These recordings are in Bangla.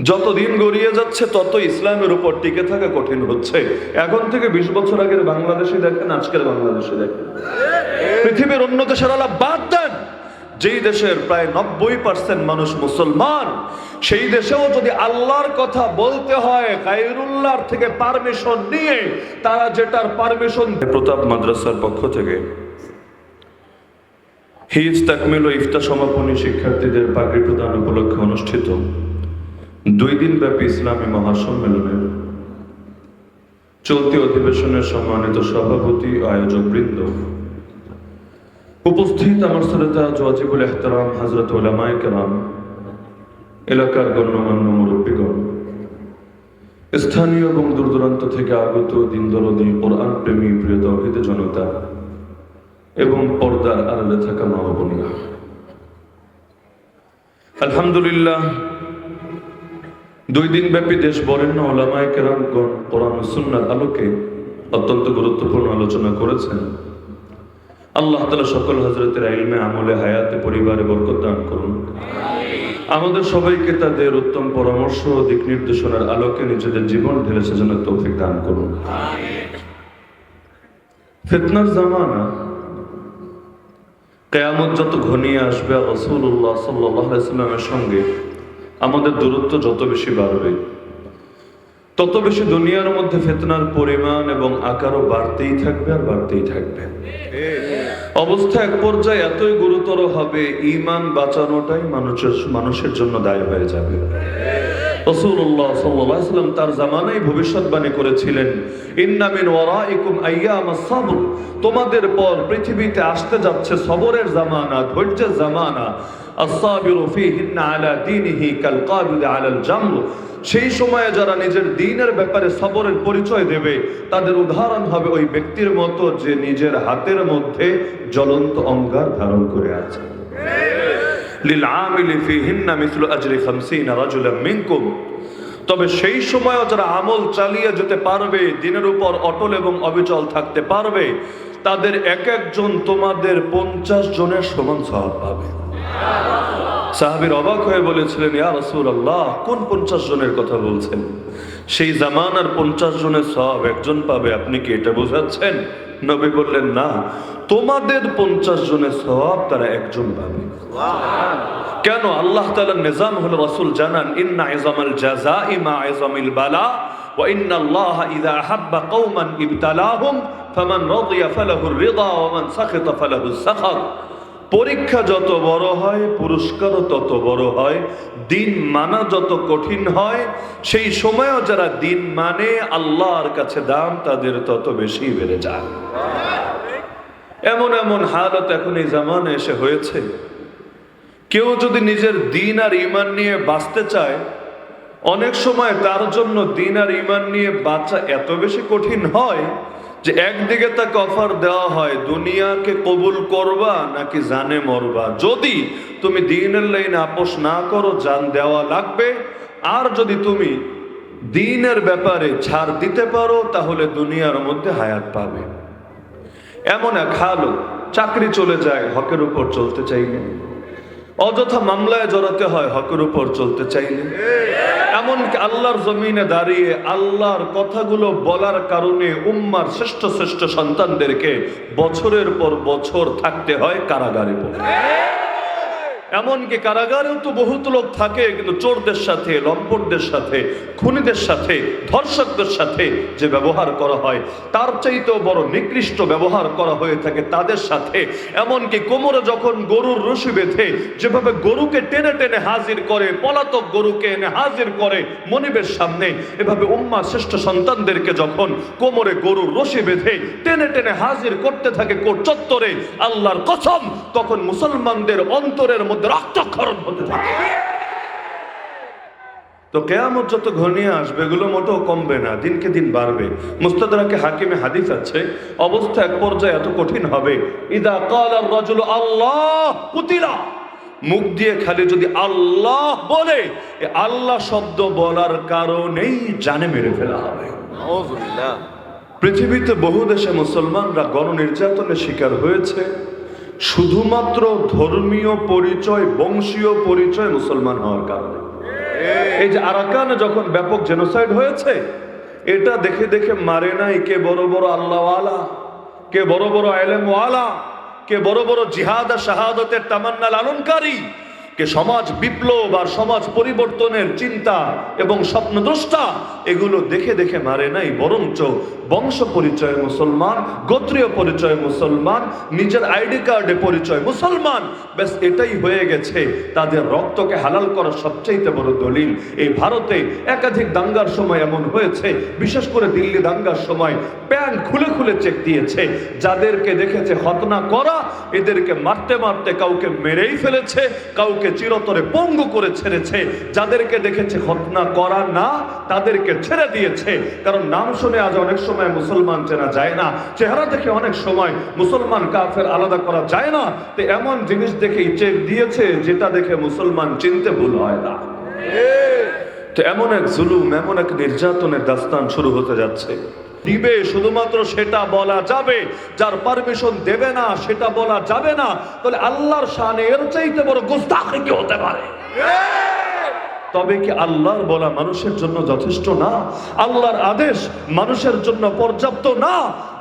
যত দিন গড়িয়ে যাচ্ছে তত ইসলামের উপর টিকে থাকা কঠিন হচ্ছে। এখন থেকে বিশ বছর আগের বাংলাদেশে দেখেন, আজকের বাংলাদেশে দেখেন। পৃথিবীর অন্য দেশের আলাপ বাদ দেন। যেই দেশের প্রায় নব্বই পার্সেন্ট মানুষ মুসলমান, সেই দেশেও যদি আল্লাহর কথা বলতে হয় গায়রুল্লাহর থেকে পারমিশন নিয়ে, তারা যেটার পারমিশন প্রতাপ মাদ্রাসার পক্ষ থেকে হিজ তাকমিল ইফতা সমাপনী শিক্ষার্থীদের পাগড়ি প্রদান উপলক্ষে অনুষ্ঠিত। দুই দিন ব্যাপী ইসলামী মহাসম্মেলনের চলতি অধিবেশনের সম্মানিত সভাপতি আয়োজক বৃন্দ উপস্থিত আমার শ্রোতা জওয়াজিবুল এহতারাম, হজরত কেরাম, এলাকার গণ্যমান্য মুরব্বীগণ। স্থানীয় এবং দূর দূরান্ত থেকে আগত দিন দরদি কোরআন প্রেমী প্রিয় তহিদ জনতা এবং পর্দার আড়ালে থাকা মা ও বোনেরা। আলহামদুলিল্লাহ দুই দিন ব্যাপী দেশ বরেণ্য ওলামায় কেরামগণ কোরআন সুন্নার আলোকে অত্যন্ত গুরুত্বপূর্ণ আলোচনা করেছেন। আল্লাহ তালা সকল হজরতের আইলমে আমলে হায়াতে পরিবারে বরকত দান করুন। আমাদের সবাইকে তাদের উত্তম পরামর্শ ও দিক নির্দেশনার আলোকে নিজেদের জীবন ঢেলে সাজানোর তৌফিক দান করুন। ফিতনার জামানা কেয়ামত যত ঘনিয়ে আসবে রসুল্লাহ সাল্লামের সঙ্গে আমাদের দূরত্ব যত বেশি বাড়বে, তত বেশি দুনিয়ার মধ্যে ফেতনার পরিমাণ এবং আকারও বাড়তেই থাকবে আর বাড়তেই থাকবে। অবস্থা এক পর্যায়ে এতই গুরুতর হবে ইমান বাঁচানোটাই মানুষের মানুষের জন্য দায় হয়ে যাবে। রসুল্লাহ সাল্লাম তার জামানায় ভবিষ্যৎবাণী করেছিলেন। ইন্নামিন ওয়ারাইকুম আইয়াম সাবর। তোমাদের পর পৃথিবীতে আসতে যাচ্ছে সবরের জামানা, ধৈর্যের জামানা। আসাবিরু ফীহিন্না আলা দীনিহি কাল কাবিদ আলাল জামর। সেই সময়ে যারা নিজের দিনের ব্যাপারে সবরের পরিচয় দেবে, তাদের উদাহরণ হবে ওই ব্যক্তির মতো যে নিজের হাতের মধ্যে জ্বলন্ত অঙ্গার ধারণ করে আছে। লিলআমিলি ফীহিন্না মিসলু আজরি 50 রাজুলাম মিনকুম। তবে সেই সময়ও যারা আমল চালিয়ে যেতে পারবে, দিনের উপর অটল এবং অবিচল থাকতে পারবে, তাদের এক একজন তোমাদের পঞ্চাশ জনের সমান সওয়াব পাবে। সাহাবীর অবাক হয়ে বলেছিলেন রাসূলুল্লাহ, কোন পঞ্চাশ জনের কথা বলছেন? সেই জামানার পঞ্চাশ জনের সব একজন পাবে, আপনি কি এটা বোঝাচ্ছেন? নবী বললেন, না, তোমাদের পঞ্চাশ জনের সব তারা একজন পাবে কেন? আল্লাহ তালা নিজাম হল রসুল জানান, ইন্না ইজামাল জাজা ইমা ইজামিল বালা, ওয়া الله আল্লাহ ইযা قوما ابتلاهم ইবতালাহুম رضي فله الرضا ومن سخط فله সাখাত পরীক্ষা যত বড় হয়, পুরস্কারও তত বড় হয়, দিন মানা যত কঠিন হয়, সেই সময়ও যারা দিন মানে আল্লাহর কাছে দাম তাদের তত বেশি বেড়ে যায়। এমন এমন হালত এখন এই জামানে এসে হয়েছে। কেউ যদি নিজের দিন আর ইমান নিয়ে বাঁচতে চায়, অনেক সময় তার জন্য দিন আর ইমান নিয়ে বাঁচা এত বেশি কঠিন হয় যে একদিকে তাকে অফার দেওয়া হয়, দুনিয়াকে কবুল করবা নাকি জানে মরবা? যদি তুমি দিনের লাইনে আপোষ না করো, জান দেওয়া লাগবে। আর যদি তুমি দিনের ব্যাপারে ছাড় দিতে পারো, তাহলে দুনিয়ার মধ্যে হায়াত পাবে। এমন এক হালো চাকরি চলে যায়, হকের উপর চলতে চাইলে। অযথা মামলায় জড়াতে হয়, হকের উপর চলতে চাইলে। এমনকি আল্লাহর জমিনে দাঁড়িয়ে আল্লাহর কথাগুলো বলার কারণে উম্মার শ্রেষ্ঠ শ্রেষ্ঠ সন্তানদেরকে বছরের পর বছর থাকতে হয় কারাগারে পড়ে। এমনকি কারাগারেও তো বহুত লোক থাকে, কিন্তু চোরদের সাথে, লম্পটদের সাথে, খুনিদের সাথে, ধর্ষকদের সাথে যে ব্যবহার করা হয়, তার চাইতেও বড় নিকৃষ্ট ব্যবহার করা হয়ে থাকে তাদের সাথে। এমনকি কোমরে যখন গরুর রশি বেঁধে, যেভাবে গরুকে টেনে টেনে হাজির করে, পলাতক গরুকে এনে হাজির করে মনিবের সামনে, এভাবে উম্মা শ্রেষ্ঠ সন্তানদেরকে যখন কোমরে গরুর রশি বেঁধে টেনে টেনে হাজির করতে থাকে কোট চত্বরে, আল্লাহর কসম, তখন মুসলমানদের অন্তরের মধ্যে রক্তক্ষরণ হতে থাকে। তো কেয়ামত যত ঘনিয়ে আসবে এগুলো মোটেও কমবে না দিনকে দিন বাড়বে। মুস্তাদারাকে হাকিমে হাদিস আছে অবস্থা এক পর্যায়ে এত কঠিন হবে। ইদা কাল রাজুল আল্লাহ কুতিলা। মুখ দিয়ে খালি যদি আল্লাহ বলে আল্লাহ শব্দ বলার কারণেই জানে মেরে ফেলা হবে। পৃথিবীতে বহু দেশে মুসলমানরা গণ নির্যাতনের শিকার হয়েছে। শুধুমাত্র ধর্মীয় পরিচয় বংশীয় পরিচয় মুসলমান হওয়ার কারণে। এই যে আরাকানে যখন ব্যাপক জেনোসাইড হয়েছে এটা দেখে দেখে মারে নাই কে বড় বড় আল্লাহওয়ালা কে বড় বড় আলেমওয়ালা কে বড় বড় জিহাদ শাহাদতের তামান্না লালনকারী কে সমাজ বিপ্লব আর সমাজ পরিবর্তনের চিন্তা এবং স্বপ্নদ্রষ্টা, এগুলো দেখে দেখে মারে নাই, বরঞ্চ বংশ পরিচয় মুসলমান, গোত্রীয় পরিচয় মুসলমান, নিজের আইডি কার্ডে পরিচয় মুসলমান। ব্যাস, এটাই হয়ে গেছে। তাদের রক্তকে হালাল করার সবচাইতে বড় দলিল। এই ভারতে একাধিক দাঙ্গার সময় এমন হয়েছে, বিশেষ করে দিল্লি দাঙ্গার সময় প্যান্ট খুলে খুলে চেক দিয়েছে। যাদেরকে দেখেছে হতনা করা, এদেরকে মারতে মারতে কাউকে মেরেই ফেলেছে, কাউকে চিরতরে পঙ্গু করে ছেড়েছে যাদেরকে দেখেছে হতনা করা না তাদেরকে ছেড়ে দিয়েছে। কারণ নাম শুনে আজ অনেক সময় মুসলমান চেনা যায় না। চেহারা দেখে অনেক সময় মুসলমান কাফের আলাদা করা যায় না। তো এমন জিনিস দেখেই চেক দিয়েছে যেটা দেখে মুসলমান চিনতে ভুল হয় না। তো এমন এক জুলুম এমন এক নির্যাতনের দাস্তান শুরু হতে যাচ্ছে। দিবে, শুধুমাত্র সেটা বলা যাবে। যার পারমিশন দেবে না, সেটা বলা যাবে না। তাহলে আল্লাহর শানে এর চাইতে বড় গোস্তাখি কি হতে পারে? তবে কি আল্লাহর বলা মানুষের জন্য যথেষ্ট না? আল্লাহর আদেশ মানুষের জন্য পর্যাপ্ত না?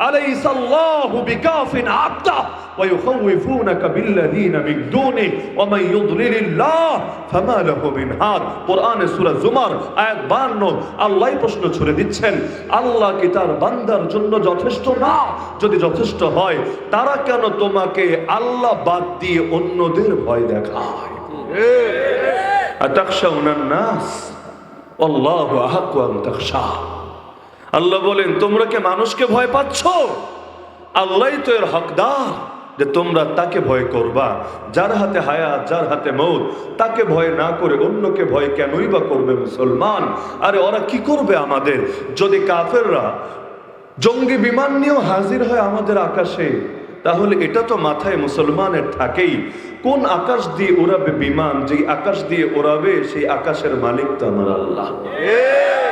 আলাইসাল্লাহু বিকাফিন আবদা। ويخوفونك بالذين من دونه ومن يضلل الله فما له من هاد কোরআনে সূরা জুমার আয়াত 52 আল্লাহ প্রশ্ন ছুড়ে দিচ্ছেন আল্লাহ কি তার বান্দার জন্য যথেষ্ট না যদি যথেষ্ট হয় তারা কেন তোমাকে আল্লাহ বাদ দিয়ে অন্যদের ভয় দেখায় আতাকশাউনা নাস আল্লাহু আহাক্কু আন তাখশা আল্লাহ বলেন তোমরা কি মানুষকে ভয় পাচ্ছ আল্লাহই তো এর হকদার যে তোমরা তাকে ভয় করবা। যার হাতে হায়াত, যার হাতে মৌত, তাকে ভয় না করে অন্যকে ভয় কেনই বা করবে মুসলমান? আরে ওরা কি করবে আমাদের? যদি কাফেররা জঙ্গি বিমান নিয়েও হাজির হয় আমাদের আকাশে, তাহলে এটা তো মাথায় মুসলমানের থাকেই। কোন আকাশ দিয়ে ওড়াবে বিমান? যেই আকাশ দিয়ে ওড়াবে সেই আকাশের মালিক তো আমার আল্লাহ।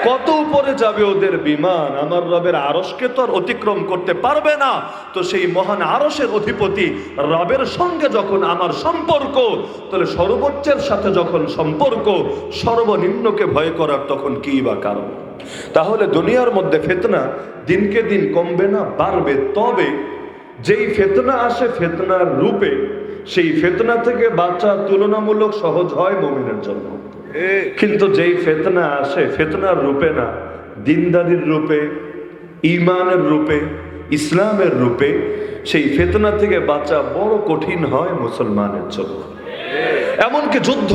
কত উপরে যাবে ওদের বিমান? আমার রবের আরসকে তো আর অতিক্রম করতে পারবে না। তো সেই মহান আরসের অধিপতি রবের সঙ্গে যখন আমার সম্পর্ক, তাহলে সর্বোচ্চের সাথে যখন সম্পর্ক, সর্বনিম্নকে ভয় করার তখন কি বা কারণ? তাহলে দুনিয়ার মধ্যে ফেতনা দিনকে দিন কমবে না, বাড়বে, তবে যেই ফেতনা আসে ফেতনার রূপে সেই ফেতনা থেকে বাঁচা তুলনামূলক সহজ হয় মমিনের জন্য। কিন্তু যেই ফেতনা আসে ফেতনার রূপে না দিনদারির রূপে ইমানের রূপে ইসলামের রূপে সেই ফেতনা থেকে বাঁচা বড় কঠিন হয় মুসলমানের জন্য। এমনকি যুদ্ধ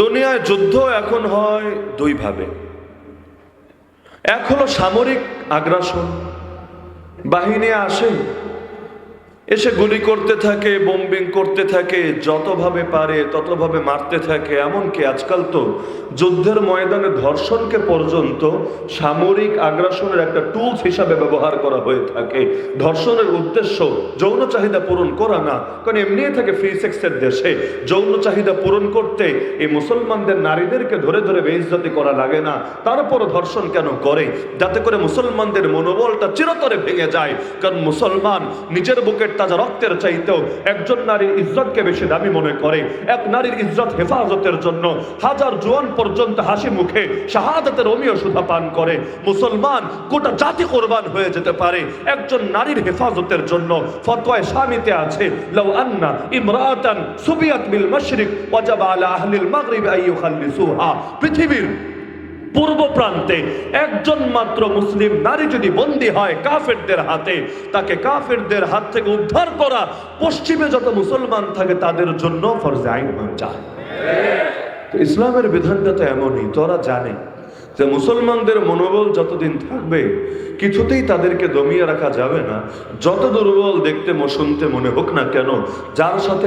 দুনিয়ায় যুদ্ধ এখন হয় দুই ভাবে। এক হলো সামরিক আগ্রাসন বাহিনী আসে এসে গুলি করতে থাকে বোম্বিং করতে থাকে, যতভাবে পারে ততভাবে মারতে থাকে। এমনকি আজকাল তো যুদ্ধের ময়দানে ধর্ষণকে পর্যন্ত সামরিক আগ্রাসনের একটা টুলস হিসাবে ব্যবহার করা হয়ে থাকে। ধর্ষণের উদ্দেশ্য যৌন চাহিদা পূরণ করা না, কারণ এমনি থাকে ফ্রি সেক্সের দেশে। যৌন চাহিদা পূরণ করতে এই মুসলমানদের নারীদেরকে ধরে ধরে বেইজ্জতি করা লাগে না। তারপরও ধর্ষণ কেন করে? যাতে করে মুসলমানদের মনোবলটা চিরতরে ভেঙে যায়। কারণ মুসলমান নিজের বুকের তাজা রক্তের চাইতেও একজন নারীর ইজ্জতকে বেশি দামি মনে করে। এক নারীর ইজ্জত হেফাজতের জন্য হাজার জোয়ান পর্যন্ত হাসি মুখে শাহাদাতের অমীয় সুধা পান করে। মুসলমান গোটা জাতি কোরবান হয়ে যেতে পারে। একজন নারীর হেফাজতের জন্য ফতোয়ায় স্বামীতে আছে, লাউ আন্না ইমরাতান সুবিয়াত বিল মাশরিক ওয়াজাবা আলা আহলিল মাগরিব আইয়ুখাল্লিসুহা পৃথিবীর পূর্ব প্রান্তে একজন মাত্র মুসলিম নারী যদি বন্দী হয় কাফেরদের হাতে, তাকে কাফেরদের হাত থেকে উদ্ধার করা, পশ্চিমে যত মুসলমান থাকে তাদের জন্য ফরজে আইন হয়ে তো ইসলামের বিধানটা তো এমনই তোরা জানে যে মুসলমানদের মনোবল যতদিন থাকবে, কিছুতেই তাদেরকে দমিয়ে রাখা যাবে না। যত দুর্বল দেখতে শুনতে মনে হোক না কেন, যার সাথে